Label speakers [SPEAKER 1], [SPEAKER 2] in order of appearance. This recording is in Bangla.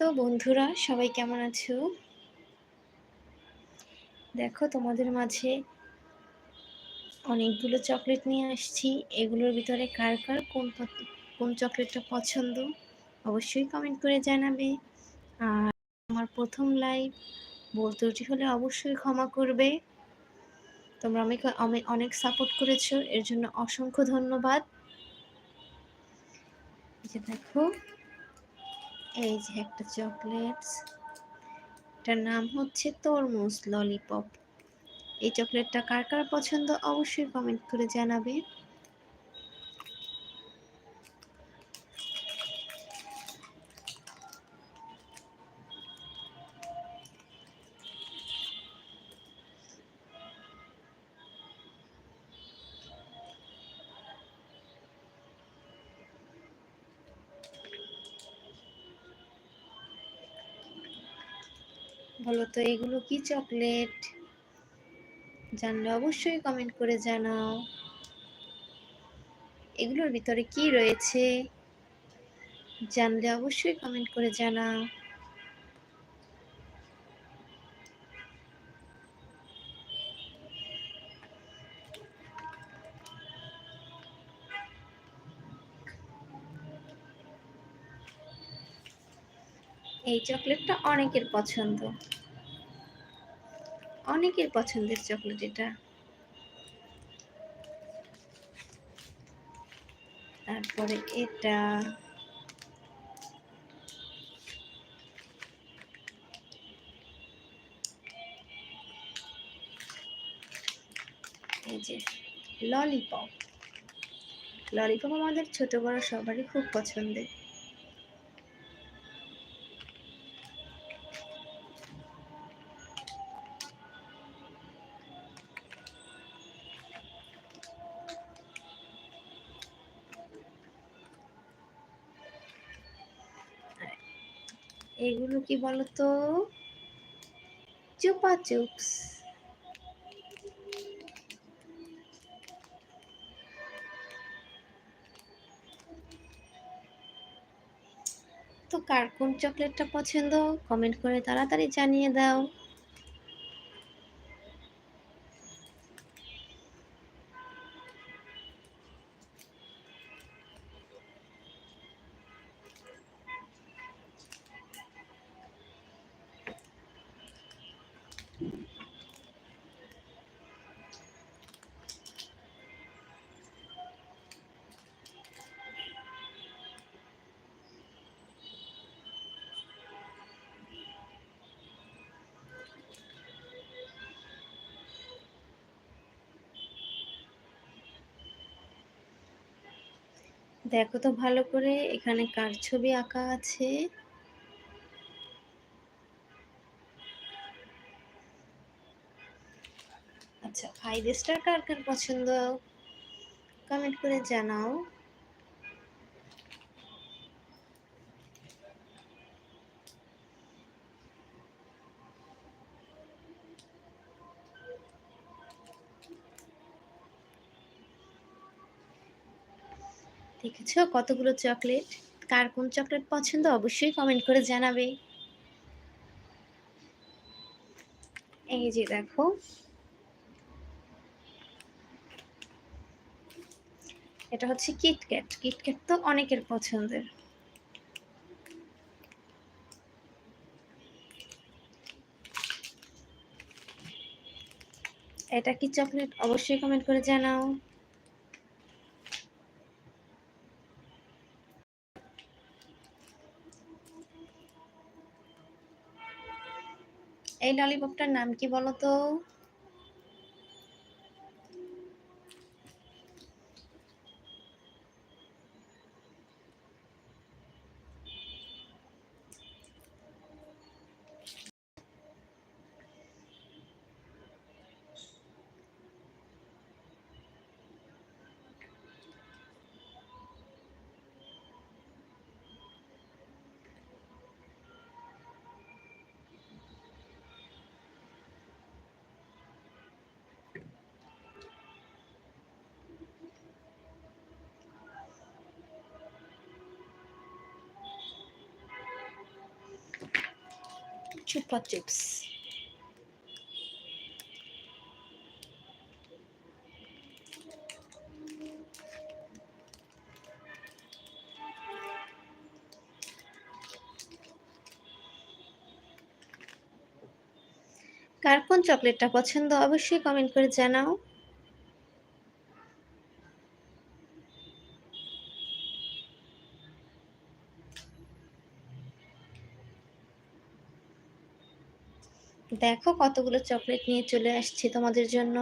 [SPEAKER 1] তো বন্ধুরা, সবাই কেমন আছো? দেখো, তোমাদের মাঝে অনেকগুলো চকলেট নিয়ে আসছি। এগুলোর ভিতরে কার কার, কোন কোন চকলেটটা পছন্দ অবশ্যই কমেন্ট করে জানাবে। আর আমার প্রথম লাইভ বলতে হলে অবশ্যই ক্ষমা করবে। তোমরা আমাকে অনেক সাপোর্ট করেছ, এর জন্য অসংখ্য ধন্যবাদ। দেখো এই যে একটা চকলেটস। এটার নাম হচ্ছে তরমুজ ললিপপ। এই চকলেটটা কার কার পছন্দ অবশ্যই কমেন্ট করে জানাবে বলো তো, এগুলো কি চকলেট জানলে অবশ্যই কমেন্ট করে জানাও। এগুলোর ভিতরে কি রয়েছে? জানলে অবশ্যই কমেন্ট করে জানাও। এই চকলেটটা অনেকের পছন্দ। অনেকের পছন্দের চকলেট এটা। তারপরে এটা। এই যে ললিপপ ললিপপ আমাদের ছোট বড় সবারই খুব পছন্দের। এগুলো কি বলতো? চুপা চুপস। তো কার কোন চকলেটটা পছন্দ? কমেন্ট করে তাড়াতাড়ি জানিয়ে দাও। দেখো তো ভালো করে, এখানে কার ছবি আঁকা আছে? আচ্ছা ফাইভ স্টার কার কার পছন্দ? কমেন্ট করে জানাও। দেখেছ কতগুলো চকলেট? কার কোন চকলেট পছন্দ অবশ্যই কমেন্ট করে জানাবে। এই যে দেখো। এটা হচ্ছে কিটক্যাট কিটক্যাট তো অনেকের পছন্দের। এটা কি চকলেট? অবশ্যই কমেন্ট করে জানাও। এই ললিপপটার নাম কি বলো তো? চুপা চিপস কার কোন চকলেটটা পছন্দ? অবশ্যই কমেন্ট করে জানাও। দেখো কতগুলো চকলেট নিয়ে চলে আসছি তোমাদের জন্য।